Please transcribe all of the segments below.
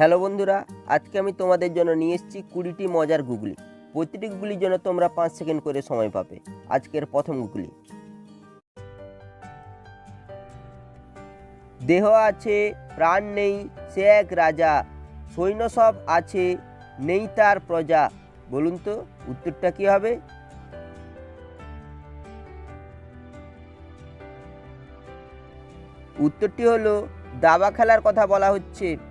Hello বন্ধুরা, আজকে আমি তোমাদের জন্য নিয়ে এসেছি কুড়িটি মজার গুগলি। প্রতিটি গুগলির জন্য তোমরা পাঁচ সেকেন্ড করে সময় পাবে আজকের প্রথম গুগলি। দেহ আছে, প্রাণ নেই, সে এক রাজা। সৈন্য সব আছে, নেই তার প্রজা। বলুন তো, উত্তরটা কি হবে? উত্তরটি হলো, দাবা খেলার কথা বলা হচ্ছে।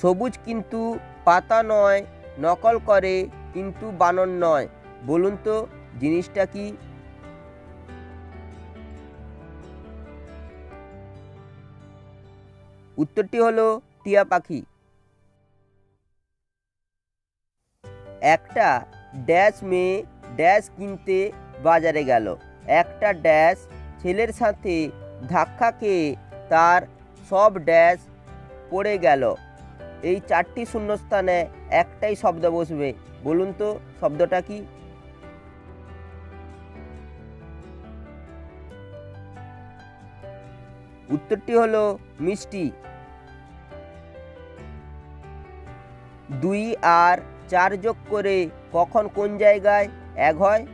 সবুজ কিন্তু পাতা নয়, নকল করে কিন্তু বানর নয়। বলুন তো, জিনিসটা কি? উত্তরটি হলো টিয়া পাখি। একটা ড্যাশ মেয়ে ড্যাশ কিনতে বাজারে গেল। একটা ড্যাশ ছেলের সাথে ধাক্কা খেয়ে তার সব ড্যাশ পড়ে গেল। এই চারটি শূন্যস্থানে একটাই শব্দ বসবে। বলুন তো, শব্দটা কি? উত্তরটি হলো মিষ্টি। দুই আর চার যোগ করে কখন কোন জায়গায় এক হয়?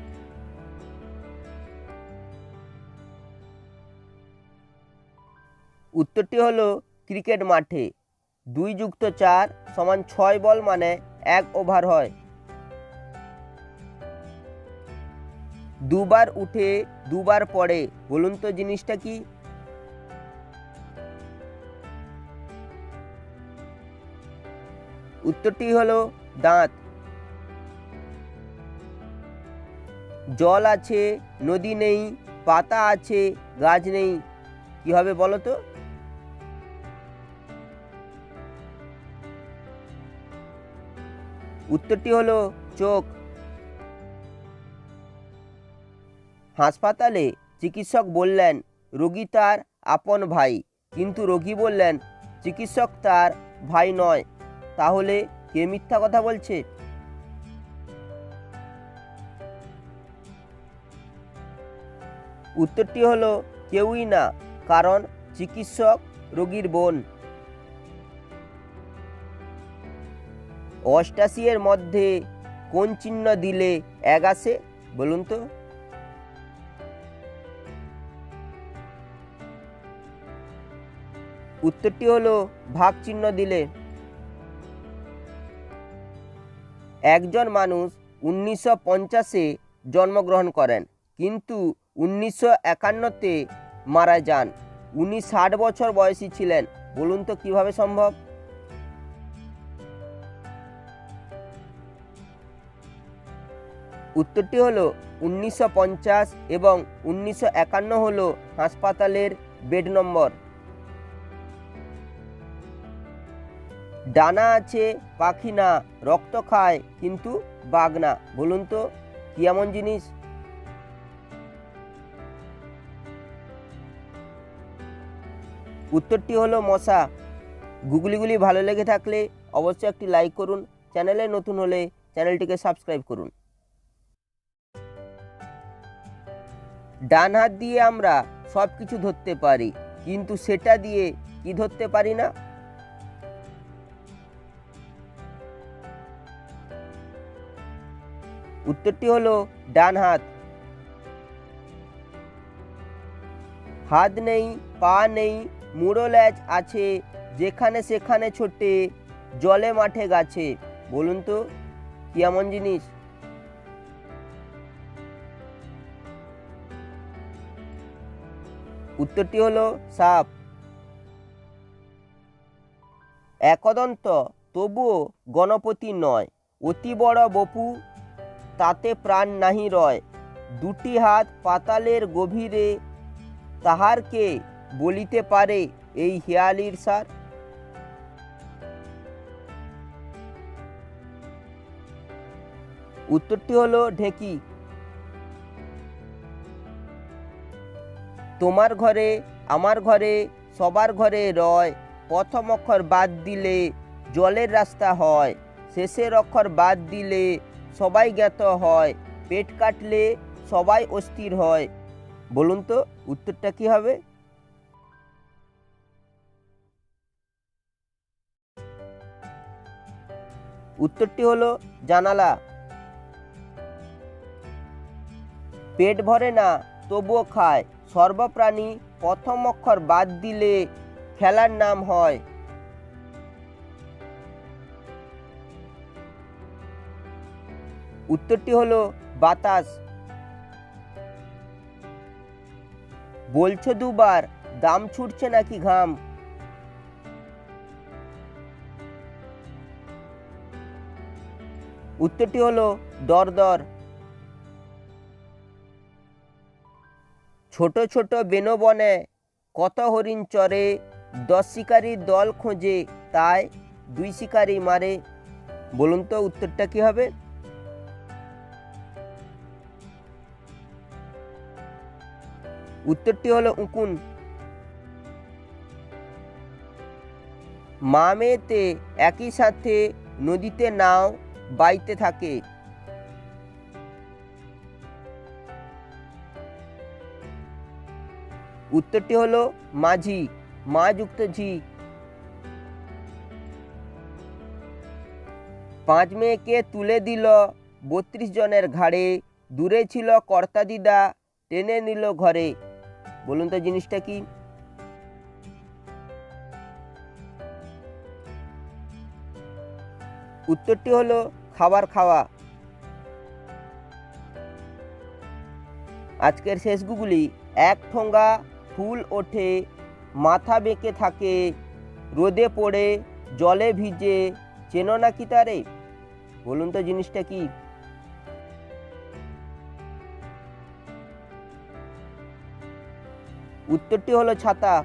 উত্তরটি হলো ক্রিকেট মাঠে। দুই যুক্ত চার সমান ছয় বল মানে এক ওভার হয়। দুবার উঠে, দুবার পড়ে, বলুন তো জিনিসটা কি? উত্তরটি হলো দাঁত। জল আছে, নদী নেই, পাতা আছে, গাছ নেই। কি হবে বলো তো? উত্তরটি হলো চোখ। হাসপাতালে চিকিৎসক বললেন, রোগী তার আপন ভাই। কিন্তু রোগী বললেন, চিকিৎসক তার ভাই নয়। তাহলে কে মিথ্যা কথা বলছে? উত্তরটি হলো, কেউই না, কারণ চিকিৎসক রোগীর বোন। অষ্টাশি এর মধ্যে কোন চিহ্ন দিলে এক আসে? বলুন তো। উত্তরটি হলো ভাগ চিহ্ন দিলে। একজন মানুষ উনিশশো পঞ্চাশে জন্মগ্রহণ করেন, কিন্তু উনিশশো একান্নতে মারা যান। উনি ষাট বছর বয়সী ছিলেন। বলুন তো কীভাবে সম্ভব? উত্তরটি হলো উনিশশো পঞ্চাশ এবং উনিশশো একান্ন হলো হাসপাতালের বেড নম্বর। ডানা আছে, পাখি না, রক্ত খায়, কিন্তু বাঘ না। বলুন তো, কি এমন জিনিস? উত্তরটি হলো মশা। গুগলিগুলি ভালো লেগে থাকলে অবশ্যই একটি লাইক করুন। চ্যানেলে নতুন হলে চ্যানেলটিকে সাবস্ক্রাইব করুন। ডান হাত দিয়ে আমরা সব কিছু ধরতে পারি, কিন্তু সেটা দিয়ে কি ধরতে পারি না? উত্তরটি হলো ডান হাত। হাত নেই, পা নেই মুড়ো ল্যাচ আছে, যেখানে সেখানে ছোটে, জলে মাঠে গাছে। বলুন তো, কি এমন জিনিস? উত্তরটি হলো সাপ একদন্ত, তবুও গণপতি নয়, অতি বড় বপু, তাতে প্রাণ নাহি রয়। দুটি হাত পাতালের গভীরে তাহারকে বলিতে পারে এই হেয়ালির সার? উত্তরটি হলো ঢেকি। তোমার ঘরে, আমার ঘরে, সবার ঘরে রয়। প্রথম অক্ষর বাদ দিলে জলের রাস্তা হয়। শেষের অক্ষর বাদ দিলে সবাই জ্ঞাত হয়। পেট কাটলে সবাই অস্থির হয়। বলুন তো, উত্তরটা কি হবে? উত্তরটি হলো জানালা। পেট ভরে না, তবুও খায়। সর্বপ্রাণী প্রথম অক্ষর বাদ দিলে খেলার নাম হয়। উত্তরটি হলো বাতাস। বলছো দুবার দাম ছুটছে নাকি ঘাম? উত্তরটি হলো দর ছোট ছোট বেনবনে কত হরিণ চরে, দশ শিকারীর দল খোঁজে, তাই দুই শিকারি মারে। বলুন তো উত্তরটা কি হবে? উত্তরটি হলো উকুন। মামেতে একই সাথে নদীতে নাও, বাইতে থাকে। উত্তরটি হলো মাঝি মা যুক্ত ঝি। পাঁচ মেয়েকে তুলে দিল, বত্রিশ জনের ঘাড়ে। দূরে ছিল কর্তা দিদা, টেনে নিল ঘরে। বলুন তো জিনিসটা কি? উত্তরটি হলো খাবার খাওয়া। আজকের শেষ গুগলি, এক ঠোঙ্গা ফুল ওঠে, মাথা বেঁকে থাকে, রোদে পড়ে, জলে ভিজে, চেনো নাকি তারে? বলুন তো জিনিসটা কি? উত্তরটি হলো ছাতা।